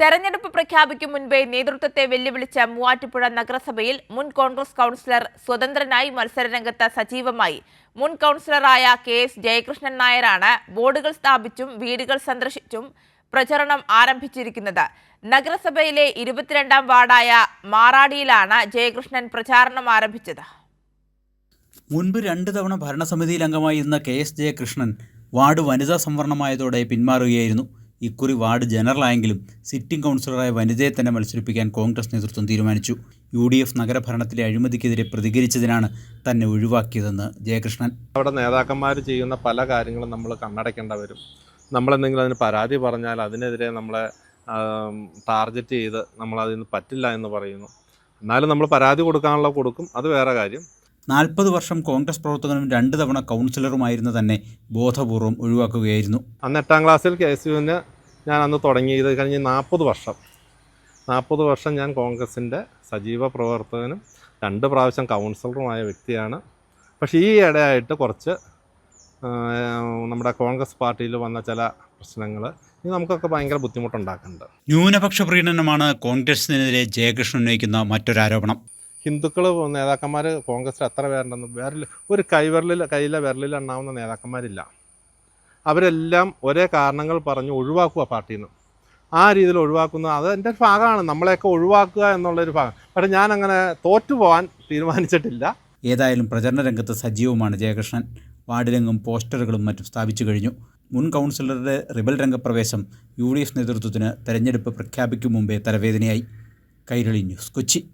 തെരഞ്ഞെടുപ്പ് പ്രഖ്യാപിക്കും മുൻപേ നേതൃത്വത്തെ വെല്ലുവിളിച്ച മൂവാറ്റുപുഴ നഗരസഭയിൽ മുൻ കോൺഗ്രസ് കൗൺസിലർ സ്വതന്ത്രനായി മത്സരരംഗത്ത് സജീവമായി. മുൻ കൗൺസിലറായ കെ എസ് ജയകൃഷ്ണൻ നായരാണ് ബോർഡുകൾ സ്ഥാപിച്ചും വീടുകൾ സന്ദർശിച്ചും പ്രചരണം ആരംഭിച്ചിരിക്കുന്നത്. നഗരസഭയിലെ ഇരുപത്തിരണ്ടാം വാർഡായ മാറാടിയിലാണ് ജയകൃഷ്ണൻ പ്രചാരണം ആരംഭിച്ചത്. മുൻപ് രണ്ട് തവണ ഭരണസമിതിയിൽ അംഗമായിരുന്ന കെ എസ് ജയകൃഷ്ണൻ വാർഡ് വനിതാ സംവരണമായതോടെ പിന്മാറുകയായിരുന്നു. ഇക്കുറി വാർഡ് ജനറലായെങ്കിലും സിറ്റിംഗ് കൗൺസിലറായ വനിതയെ തന്നെ മത്സരിപ്പിക്കാൻ കോൺഗ്രസ് നേതൃത്വം തീരുമാനിച്ചു. യു ഡി എഫ് നഗരഭരണത്തിലെ അഴിമതിക്കെതിരെ പ്രതികരിച്ചതിനാണ് തന്നെ ഒഴിവാക്കിയതെന്ന് ജയകൃഷ്ണൻ. അവിടെ നേതാക്കന്മാർ ചെയ്യുന്ന പല കാര്യങ്ങളും നമ്മൾ കണ്ണടയ്ക്കേണ്ട വരും. നമ്മളെന്തെങ്കിലും അതിന് പരാതി പറഞ്ഞാൽ അതിനെതിരെ നമ്മളെ ടാർഗറ്റ് ചെയ്ത് നമ്മളതിന് പറ്റില്ല എന്ന് പറയുന്നു. എന്നാലും നമ്മൾ പരാതി കൊടുക്കാനുള്ള കൊടുക്കും. അത് വേറെ കാര്യം. നാൽപ്പത് വർഷം കോൺഗ്രസ് പ്രവർത്തകനും രണ്ട് തവണ കൗൺസിലറുമായിരുന്ന തന്നെ ബോധപൂർവം ഒഴിവാക്കുകയായിരുന്നു. അന്ന് എട്ടാം ക്ലാസ്സിൽ കെ എസ് യുവിന് ഞാൻ അന്ന് തുടങ്ങിയത് കഴിഞ്ഞ് നാൽപ്പത് വർഷം. നാൽപ്പത് വർഷം ഞാൻ കോൺഗ്രസിന്റെ സജീവ പ്രവർത്തകനും രണ്ട് പ്രാവശ്യം കൗൺസിലറുമായ വ്യക്തിയാണ്. പക്ഷേ ഈ ഇടയായിട്ട് കുറച്ച് നമ്മുടെ കോൺഗ്രസ് പാർട്ടിയിൽ വന്ന ചില പ്രശ്നങ്ങൾ ഇത് നമുക്കൊക്കെ ഭയങ്കര ബുദ്ധിമുട്ടുണ്ടാക്കുന്നുണ്ട്. ന്യൂനപക്ഷ പ്രീണനമാണ് കോൺഗ്രസിനെതിരെ ജയകൃഷ്ണൻ ഉന്നയിക്കുന്ന മറ്റൊരാരോപണം ഹിന്ദുക്കൾ നേതാക്കന്മാർ കോൺഗ്രസിൽ എത്ര പേരുണ്ടെന്ന് വേറെ ഒരു കൈവിരലിൽ കയ്യിലെ വിരലിൽ എണ്ണാവുന്ന നേതാക്കന്മാരില്ല. അവരെല്ലാം ഒരേ കാരണങ്ങൾ പറഞ്ഞ് ഒഴിവാക്കുക പാർട്ടിയിൽ നിന്ന് ആ രീതിയിൽ ഒഴിവാക്കുന്ന അത് എന്റെ ഒരു ഭാഗമാണ്. നമ്മളെയൊക്കെ ഒഴിവാക്കുക എന്നുള്ളൊരു ഭാഗം. പക്ഷേ ഞാൻ അങ്ങനെ തോറ്റു തീരുമാനിച്ചിട്ടില്ല. ഏതായാലും പ്രചരണ രംഗത്ത് സജീവമാണ് ജയകൃഷ്ണൻ. വാർഡിലെങ്ങും പോസ്റ്ററുകളും മറ്റും സ്ഥാപിച്ചു കഴിഞ്ഞു. മുൻ കൗൺസിലറുടെ റിബൽ രംഗപ്രവേശം യു ഡി എഫ് നേതൃത്വത്തിന് തെരഞ്ഞെടുപ്പ് പ്രഖ്യാപിക്കും മുമ്പേ തലവേദനയായി. കൈരളി ന്യൂസ് കൊച്ചി.